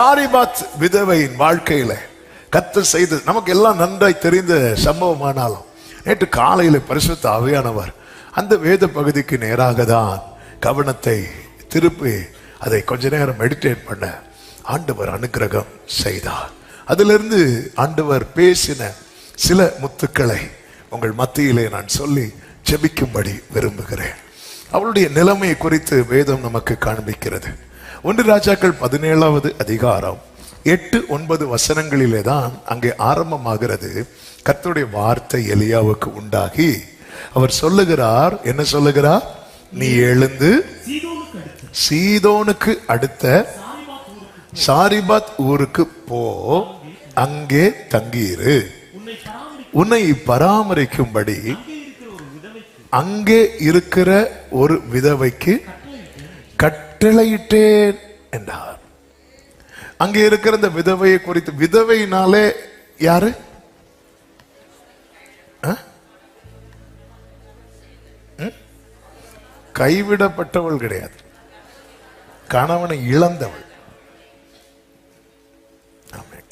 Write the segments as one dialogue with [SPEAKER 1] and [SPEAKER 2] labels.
[SPEAKER 1] சாரிபாத் விதவையின் வாழ்க்கையில கத்து செய்து நமக்கு எல்லாம் நன்றாய் தெரிந்த சம்பவமானாலும் நேற்று காலையில் பரிசுத்த அவையானவர் அந்த வேத பகுதிக்கு நேராக தான் கவனத்தை திருப்பி அதை கொஞ்ச நேரம் மெடிடேட் பண்ண ஆண்டவர் அனுக்கிரகம் செய்தார். அதிலிருந்து ஆண்டவர் பேசின சில முத்துக்களை உங்கள் மத்தியிலே நான் சொல்லி ஜெபிக்கும்படி விரும்புகிறேன். அவளுடைய நிலைமை குறித்து வேதம் நமக்கு காண்பிக்கிறது. ஒன்று ராஜாக்கள் பதினேழாவது அதிகாரம் எட்டு ஒன்பது வசனங்களிலே தான் அங்கே ஆரம்பமாகிறது. கர்த்தருடைய வார்த்தை எலியாவுக்கு உண்டாகி அவர் சொல்லுகிறார் என்ன சொல்லுகிறார்? நீ எழுந்து
[SPEAKER 2] சீதோனுக்கு அடுத்த சாரிபாத் ஊருக்கு
[SPEAKER 1] போ அங்கே தங்கியிரு.
[SPEAKER 2] உன்னை
[SPEAKER 1] பராமரிக்கும்படி
[SPEAKER 2] அங்கே இருக்கிற ஒரு விதவைக்கு
[SPEAKER 1] கட்டளையிட்டேன் என்றார். அங்கே இருக்கிற இந்த விதவையை குறித்து விதவையினாலே யாரு? கைவிடப்பட்டவள் கிடையாது. கணவனை இழந்தவள்.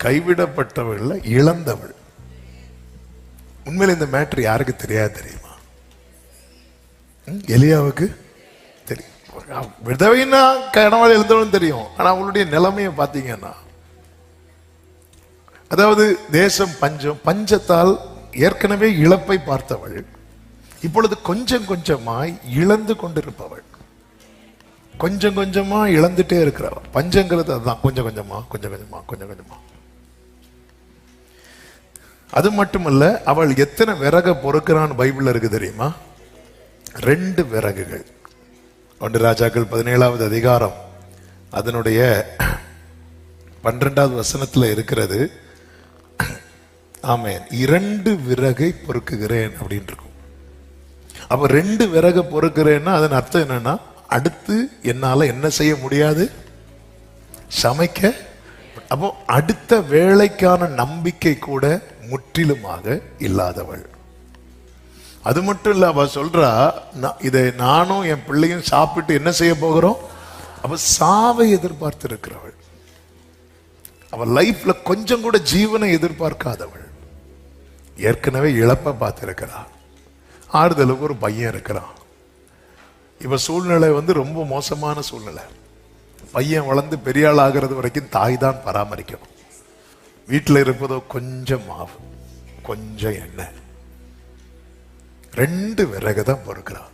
[SPEAKER 1] கைவிடப்பட்டவள் இழந்தவள். உண்மையில் இந்த மேட்ரு யாருக்கு தெரியாது தெரியுமா? எலியாவுக்கு தெரியும். விதவைன்னா கணவர் எழுந்தவன் தெரியும். ஆனா அவளுடைய நிலைமையை பார்த்தீங்கன்னா அதாவது தேசம் பஞ்சம் பஞ்சத்தால் ஏற்கனவே இழப்பை பார்த்தவள் இப்பொழுது கொஞ்சம் கொஞ்சமாய் இழந்து கொண்டிருப்பவள். கொஞ்சம் கொஞ்சமா இழந்துட்டே இருக்கிறவள் பஞ்சங்கிறது அதுதான். கொஞ்சம் கொஞ்சமா கொஞ்சம் கொஞ்சமா கொஞ்சம் கொஞ்சமா. அது மட்டுமல்ல அவள் எத்தனை விறக பொறுக்கிறான்னு பைபிள்ல இருக்கு தெரியுமா? ரெண்டு விறகுகள். ஒன்று ராஜாக்கள் பதினேழாவது அதிகாரம். அதனுடைய பன்னிரெண்டாவது வசனத்தில் இருக்கிறது. ஆமென். இரண்டு விறகை பொறுக்குகிறேன் அப்படின்னு இருக்கும். அப்போ ரெண்டு விறகை பொறுக்கிறேன்னா அதன் அர்த்தம் என்னன்னா அடுத்து என்னால் என்ன செய்ய முடியாது? சமைக்க. அப்போ அடுத்த வேலைக்கான நம்பிக்கை கூட முற்றிலுமாக இல்லாதவள். அது மட்டும் இல்லை அவ சொல்றா "நான் இதை நானும் என் பிள்ளையும் சாப்பிட்டு என்ன செய்ய போகிறோம்? அவ சாவை எதிர்பார்த்து இருக்கிறவள் அவள் லைஃப்ல கொஞ்சம் கூட ஜீவனை எதிர்பார்க்காதவள். ஏற்கனவே இழப்பை பார்த்துருக்கிறாள் ஆறுதலுக்கு ஒரு பையன் இருக்கிறான். இவ சூழ்நிலை வந்து ரொம்ப மோசமான சூழ்நிலை. பையன் வளர்ந்து பெரிய ஆள் ஆகிறது வரைக்கும் தாய் தான் பராமரிக்கணும் வீட்டில் இருப்பதோ கொஞ்சம் மாவு கொஞ்சம் எண்ணெய். ரெண்டு விறகு தான் பொறுக்கிறான்.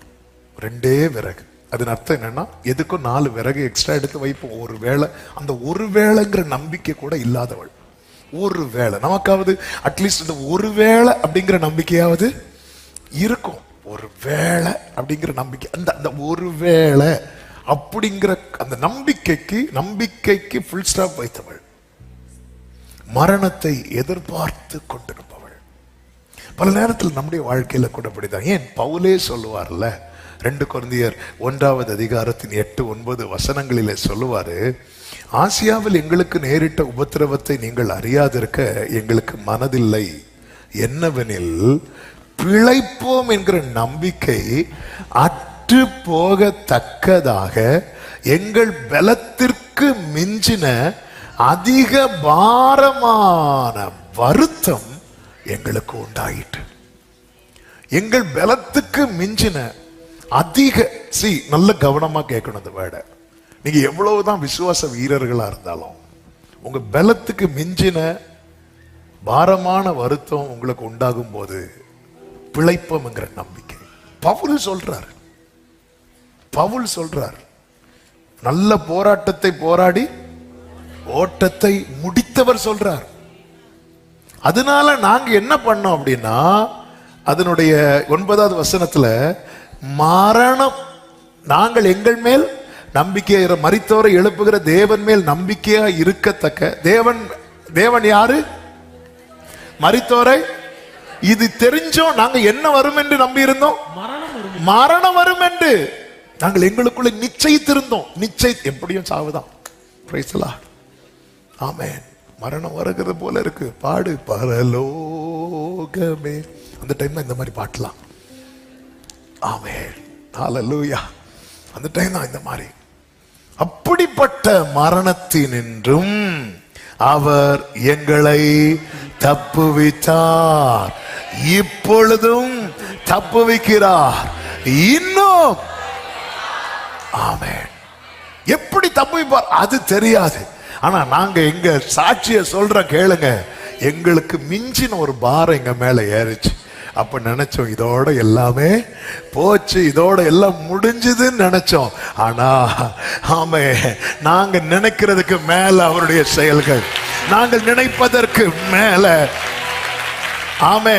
[SPEAKER 1] ரெண்டே விறகு. அதன் அர்த்தம் என்னன்னா எதுக்கும் நாலு விறகு எக்ஸ்ட்ரா எடுத்து வைப்போம். ஒரு வேளை அந்த ஒரு வேளைங்கிற நம்பிக்கை கூட இல்லாதவள். ஒரு வேளை. நமக்காவது அட்லீஸ்ட் இந்த ஒரு வேளை அப்படிங்கிற நம்பிக்கையாவது இருக்கும். ஒரு வேளை அப்படிங்கிற நம்பிக்கை. அந்த அந்த ஒரு வேளை அப்படிங்கிற அந்த நம்பிக்கைக்கு நம்பிக்கைக்கு ஃபுல் ஸ்டாப் வைத்தவள். மரணத்தை எதிர்பார்த்து கொண்டிருப்பாள். பல நேரத்தில் நம்முடைய வாழ்க்கையில் கூட அப்படிதான். ஏன்? பவுலே சொல்லுவார்ல ரெண்டு குழந்தையர் ஒன்றாவது அதிகாரத்தின் எட்டு ஒன்பது வசனங்களிலே சொல்லுவார் ஆசியாவில் எங்களுக்கு நேரிட்ட உபத்திரவத்தை நீங்கள் அறியாதிருக்க எங்களுக்கு மனதில்லை. என்னவெனில் பிழைப்போம் என்கிற நம்பிக்கை அற்று போகத்தக்கதாக எங்கள் பலத்திற்கு மிஞ்சின அதிக பாரமான வருத்தம் எங்களுக்கு உண்டாயிற்று. எங்கள் பலத்துக்கு மிஞ்சின அதிக சி நல்ல கவனமா கேட்கணும் இந்த வேடை. நீங்க எவ்வளவுதான் விசுவாச வீரர்களா இருந்தாலும் உங்க பலத்துக்கு மிஞ்சின பாரமான வருத்தம் உங்களுக்கு உண்டாகும் போது பிழைப்போம்ங்கிற நம்பிக்கை. பவுல் சொல்றார். பவுல் சொல்றார். நல்ல போராட்டத்தை போராடி ஓட்டத்தை முடித்தவர் சொல்றார். அதனால நாங்க என்ன பண்ணோம் அப்படின்னா அதனுடைய ஒன்பதாவது வசனத்துல மரணம் நாங்கள் எங்கள் மேல் நம்பிக்கை மரித்தோரை எழுப்புகிற தேவன் மேல் நம்பிக்கையா இருக்கத்தக்க தேவன் தேவன் யாரு? மரித்தோரை இது தெரிஞ்சோம் நாங்க என்ன வரும் என்று நம்பி இருந்தோம்
[SPEAKER 2] மரணம் வரும்
[SPEAKER 1] என்று. நாங்கள் எங்களுக்குள்ள நிச்சயித்திருந்தோம். நிச்சய எப்படியும் சாவுதான். Praise the Lord. ஆமென் மரணம் வருகிறது போல இருக்கு. பாடு பரலோகமே. அந்த டைம்ல இந்த மாதிரி பாட்டலாம் ஆமே ஹalleluya அந்த டைம் தான் இந்த மாதிரி. அப்படிப்பட்ட மரணத்தினின்றும் அவர் எங்களை தப்புவித்தார். இப்பொழுதும் தப்புவிக்கிறார். இன்னும். ஆமே எப்படி தப்புவிப்பார்? அது தெரியாது. ஆனா நாங்க எங்க சாட்சிய சொல்ற கேளுங்க. எங்களுக்கு மிஞ்சின ஒரு பாரம் எங்க மேல ஏறிச்சு. அப்ப நினைச்சோம் இதோட எல்லாமே போச்சு இதோட எல்லாம் முடிஞ்சதுன்னு நினைச்சோம். ஆனா ஆமே நாங்க நினைக்கிறதுக்கு மேல அவருடைய செயல்கள். நாங்கள் நினைப்பதற்கு மேல. ஆமே